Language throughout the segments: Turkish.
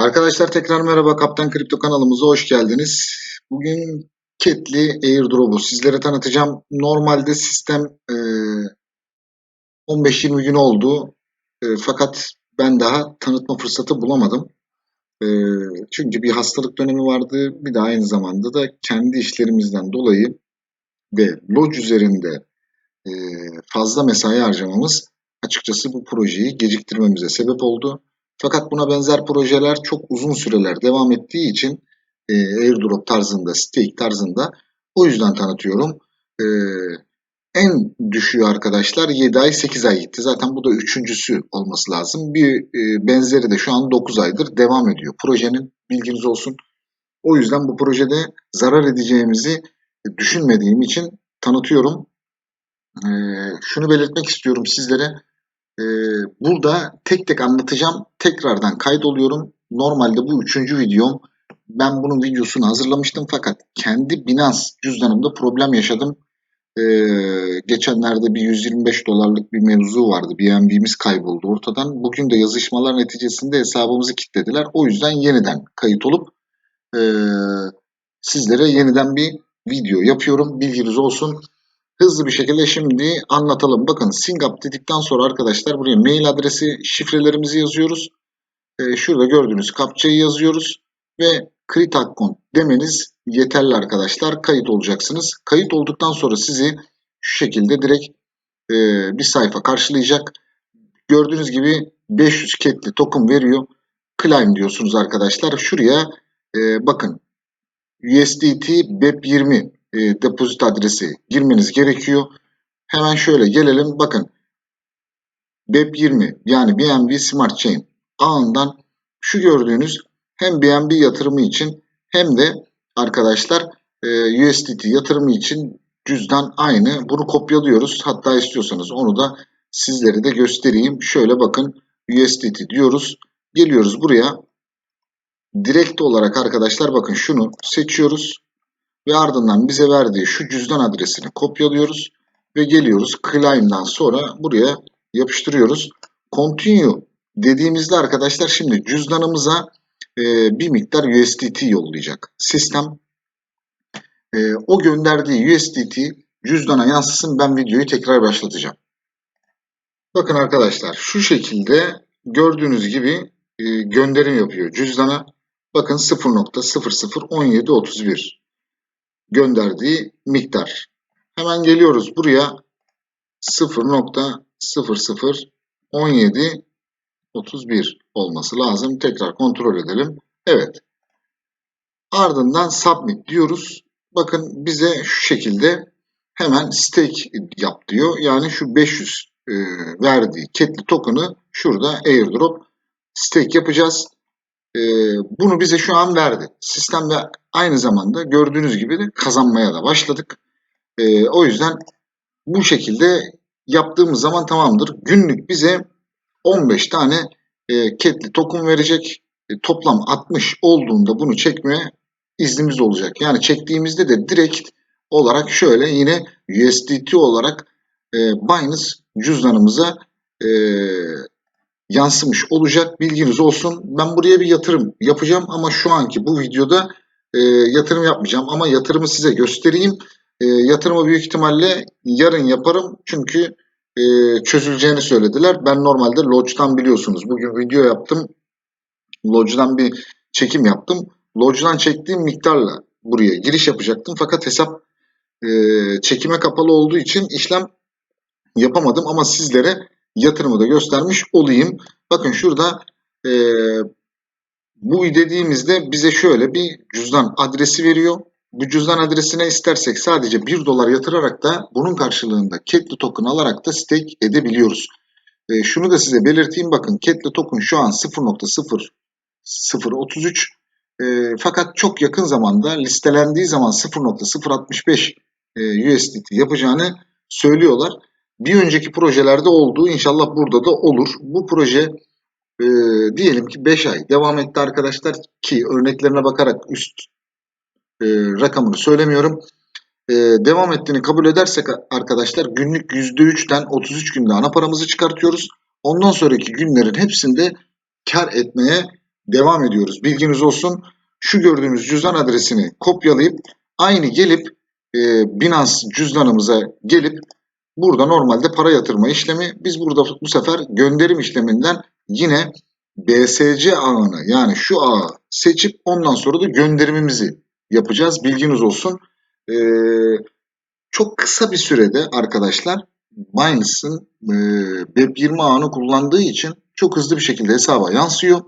Arkadaşlar tekrar merhaba Kaptan Kripto kanalımıza hoş geldiniz. Bugün Ketli Airdrop'u sizlere tanıtacağım. Normalde sistem e, 15-20 gün oldu. E, fakat ben daha tanıtma fırsatı bulamadım. E, çünkü bir hastalık dönemi vardı. Bir de aynı zamanda da kendi işlerimizden dolayı ve Lodge üzerinde e, fazla mesai harcamamız açıkçası bu projeyi geciktirmemize sebep oldu. Fakat buna benzer projeler çok uzun süreler devam ettiği için e, airdrop tarzında, stake tarzında o yüzden tanıtıyorum. E, en düşüğü arkadaşlar 7 ay 8 ay gitti. Zaten bu da üçüncüsü olması lazım. Bir e, benzeri de şu an 9 aydır devam ediyor. Projenin bilginiz olsun. O yüzden bu projede zarar edeceğimizi düşünmediğim için tanıtıyorum. E, şunu belirtmek istiyorum sizlere. Ee, burada tek tek anlatacağım. Tekrardan kaydoluyorum. Normalde bu üçüncü videom. Ben bunun videosunu hazırlamıştım fakat kendi Binance cüzdanımda problem yaşadım. Ee, geçenlerde bir 125 dolarlık bir mevzu vardı. BNB'miz kayboldu ortadan. Bugün de yazışmalar neticesinde hesabımızı kilitlediler. O yüzden yeniden kayıt olup e, sizlere yeniden bir video yapıyorum. Bilginiz olsun hızlı bir şekilde şimdi anlatalım. Bakın Singap dedikten sonra arkadaşlar buraya mail adresi şifrelerimizi yazıyoruz. Ee, şurada gördüğünüz kapçayı yazıyoruz ve create demeniz yeterli arkadaşlar. Kayıt olacaksınız. Kayıt olduktan sonra sizi şu şekilde direkt e, bir sayfa karşılayacak. Gördüğünüz gibi 500 ketli token veriyor. Claim diyorsunuz arkadaşlar. Şuraya e, bakın USDT BEP20 e, depozit adresi girmeniz gerekiyor. Hemen şöyle gelelim. Bakın BEP20 yani BNB Smart Chain ağından şu gördüğünüz hem BNB yatırımı için hem de arkadaşlar e, USDT yatırımı için cüzdan aynı. Bunu kopyalıyoruz. Hatta istiyorsanız onu da sizlere de göstereyim. Şöyle bakın USDT diyoruz. Geliyoruz buraya. Direkt olarak arkadaşlar bakın şunu seçiyoruz ve ardından bize verdiği şu cüzdan adresini kopyalıyoruz ve geliyoruz claim'dan sonra buraya yapıştırıyoruz. Continue dediğimizde arkadaşlar şimdi cüzdanımıza e, bir miktar USDT yollayacak sistem. E, o gönderdiği USDT cüzdana yansısın ben videoyu tekrar başlatacağım. Bakın arkadaşlar şu şekilde gördüğünüz gibi e, gönderim yapıyor cüzdana. Bakın 0.001731 gönderdiği miktar. Hemen geliyoruz buraya 0.001731 olması lazım. Tekrar kontrol edelim. Evet. Ardından submit diyoruz. Bakın bize şu şekilde hemen stake yap diyor. Yani şu 500 e, verdiği ketli token'ı şurada airdrop stake yapacağız. E, bunu bize şu an verdi. Sistemde aynı zamanda gördüğünüz gibi de kazanmaya da başladık. E, o yüzden bu şekilde yaptığımız zaman tamamdır. Günlük bize 15 tane e, ketli token verecek. E, toplam 60 olduğunda bunu çekmeye iznimiz olacak. Yani çektiğimizde de direkt olarak şöyle yine USDT olarak e, Binance cüzdanımıza e, yansımış olacak. Bilginiz olsun. Ben buraya bir yatırım yapacağım ama şu anki bu videoda e, yatırım yapmayacağım. Ama yatırımı size göstereyim. E, yatırımı büyük ihtimalle yarın yaparım. Çünkü e, çözüleceğini söylediler. Ben normalde Lodge'dan biliyorsunuz. Bugün video yaptım. Lodge'dan bir çekim yaptım. Lodge'dan çektiğim miktarla buraya giriş yapacaktım. Fakat hesap e, çekime kapalı olduğu için işlem yapamadım. Ama sizlere yatırımı da göstermiş olayım. Bakın şurada e, bu dediğimizde bize şöyle bir cüzdan adresi veriyor. Bu cüzdan adresine istersek sadece 1 dolar yatırarak da bunun karşılığında Ketli token alarak da stake edebiliyoruz. E, şunu da size belirteyim bakın Ketli token şu an 0.0033 e, fakat çok yakın zamanda listelendiği zaman 0.065 e, USDT yapacağını söylüyorlar bir önceki projelerde olduğu inşallah burada da olur. Bu proje e, diyelim ki 5 ay devam etti arkadaşlar ki örneklerine bakarak üst e, rakamını söylemiyorum. E, devam ettiğini kabul edersek arkadaşlar günlük %3'ten 33 günde ana paramızı çıkartıyoruz. Ondan sonraki günlerin hepsinde kar etmeye devam ediyoruz. Bilginiz olsun. Şu gördüğünüz cüzdan adresini kopyalayıp aynı gelip e, Binance cüzdanımıza gelip burada normalde para yatırma işlemi biz burada bu sefer gönderim işleminden yine BSC ağını yani şu ağı seçip ondan sonra da gönderimimizi yapacağız. Bilginiz olsun. Ee, çok kısa bir sürede arkadaşlar Binance'ın e, Web20 ağını kullandığı için çok hızlı bir şekilde hesaba yansıyor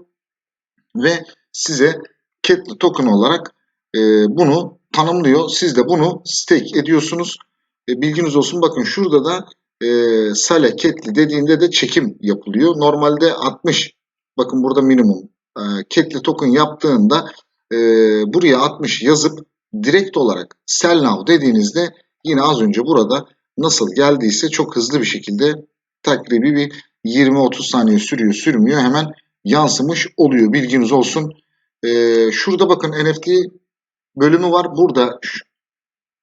ve size Kettle token olarak e, bunu tanımlıyor. Siz de bunu stake ediyorsunuz. E, bilginiz olsun bakın şurada da e, Sale Kettle dediğinde de çekim yapılıyor. Normalde 60 bakın burada minimum e, Kettle token yaptığında e, buraya 60 yazıp direkt olarak sell now dediğinizde yine az önce burada nasıl geldiyse çok hızlı bir şekilde takribi bir 20-30 saniye sürüyor sürmüyor hemen yansımış oluyor bilginiz olsun. Ee, şurada bakın NFT bölümü var. Burada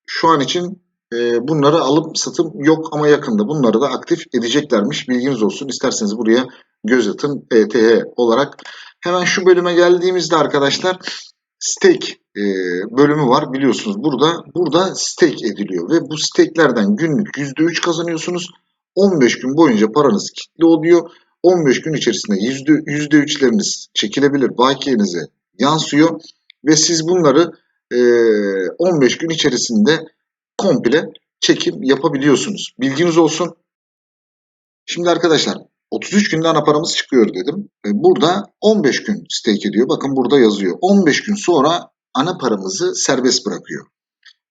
şu an için e, bunları alıp satım yok ama yakında bunları da aktif edeceklermiş. Bilginiz olsun. İsterseniz buraya göz atın ETH olarak. Hemen şu bölüme geldiğimizde arkadaşlar stake e, bölümü var biliyorsunuz burada. Burada stake ediliyor ve bu stake'lerden günlük %3 kazanıyorsunuz. 15 gün boyunca paranız kilitli oluyor. 15 gün içerisinde %3'leriniz çekilebilir bakiyenize yansıyor ve siz bunları e, 15 gün içerisinde komple çekim yapabiliyorsunuz. Bilginiz olsun. Şimdi arkadaşlar 33 günde ana paramız çıkıyor dedim. Burada 15 gün stake ediyor. Bakın burada yazıyor. 15 gün sonra ana paramızı serbest bırakıyor.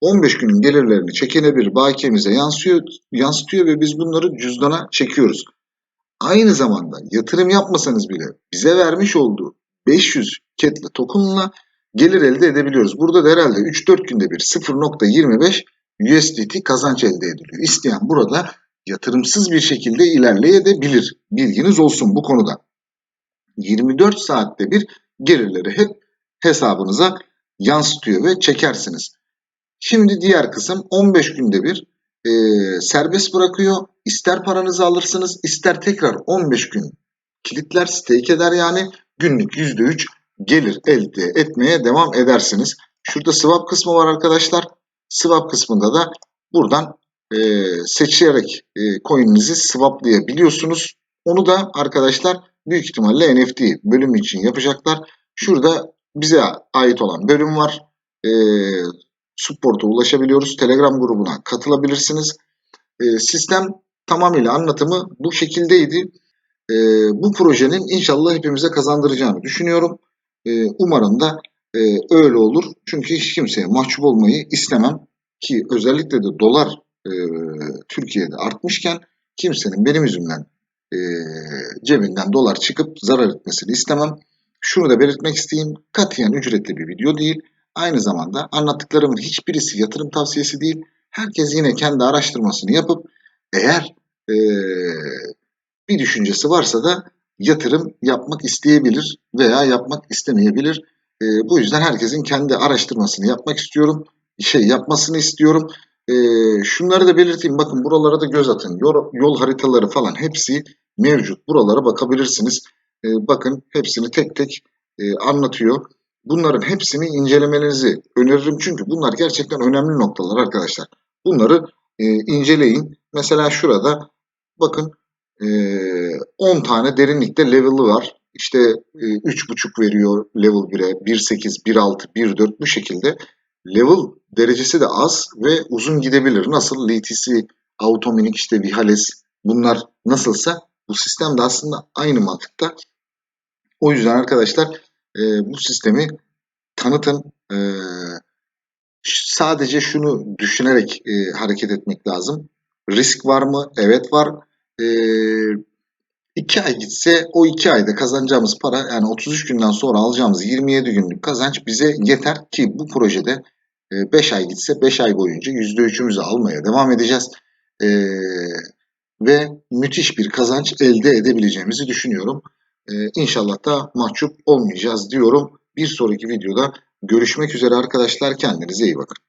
15 günün gelirlerini çekilebilir bakiyemize yansıyor, yansıtıyor ve biz bunları cüzdana çekiyoruz. Aynı zamanda yatırım yapmasanız bile bize vermiş olduğu 500 kettle token'la gelir elde edebiliyoruz. Burada da herhalde 3-4 günde bir 0.25 USDT kazanç elde ediliyor. İsteyen burada yatırımsız bir şekilde ilerleyebilir. Bilginiz olsun bu konuda. 24 saatte bir gelirleri hep hesabınıza yansıtıyor ve çekersiniz. Şimdi diğer kısım 15 günde bir e, serbest bırakıyor. İster paranızı alırsınız ister tekrar 15 gün kilitler stake eder yani günlük %3 gelir elde etmeye devam edersiniz. Şurada swap kısmı var arkadaşlar. Swap kısmında da buradan e, seçerek e, coin'inizi swaplayabiliyorsunuz. Onu da arkadaşlar büyük ihtimalle NFT bölümü için yapacaklar. Şurada bize ait olan bölüm var. E, support'a ulaşabiliyoruz. Telegram grubuna katılabilirsiniz. E, sistem tamamıyla anlatımı bu şekildeydi. E, bu projenin inşallah hepimize kazandıracağını düşünüyorum. E, umarım da e, öyle olur. Çünkü hiç kimseye mahcup olmayı istemem. Ki özellikle de dolar e, Türkiye'de artmışken kimsenin benim yüzümden e, cebinden dolar çıkıp zarar etmesini istemem. Şunu da belirtmek isteyeyim. Katiyen ücretli bir video değil. Aynı zamanda anlattıklarımın hiçbirisi yatırım tavsiyesi değil. Herkes yine kendi araştırmasını yapıp eğer e, bir düşüncesi varsa da yatırım yapmak isteyebilir veya yapmak istemeyebilir. E, bu yüzden herkesin kendi araştırmasını yapmak istiyorum. Şey yapmasını istiyorum. E, şunları da belirteyim. Bakın buralara da göz atın. Yol, yol haritaları falan hepsi mevcut. Buralara bakabilirsiniz. E, bakın hepsini tek tek e, anlatıyor. Bunların hepsini incelemenizi öneririm. Çünkü bunlar gerçekten önemli noktalar arkadaşlar. Bunları e, inceleyin. Mesela şurada bakın e, 10 tane derinlikte level'ı var. İşte e, 3.5 veriyor level 1'e, 1.8, 1.6, 1.4 bu şekilde. Level derecesi de az ve uzun gidebilir. Nasıl? LTC, Autominik, işte Vihales bunlar nasılsa bu sistem de aslında aynı mantıkta. O yüzden arkadaşlar e, bu sistemi tanıtın. E, sadece şunu düşünerek e, hareket etmek lazım. Risk var mı? Evet var. E, iki ay gitse o iki ayda kazanacağımız para yani 33 günden sonra alacağımız 27 günlük kazanç bize yeter ki bu projede 5 ay gitse 5 ay boyunca %3'ümüzü almaya devam edeceğiz. E, ve müthiş bir kazanç elde edebileceğimizi düşünüyorum. E, inşallah da mahcup olmayacağız diyorum. Bir sonraki videoda görüşmek üzere arkadaşlar. Kendinize iyi bakın.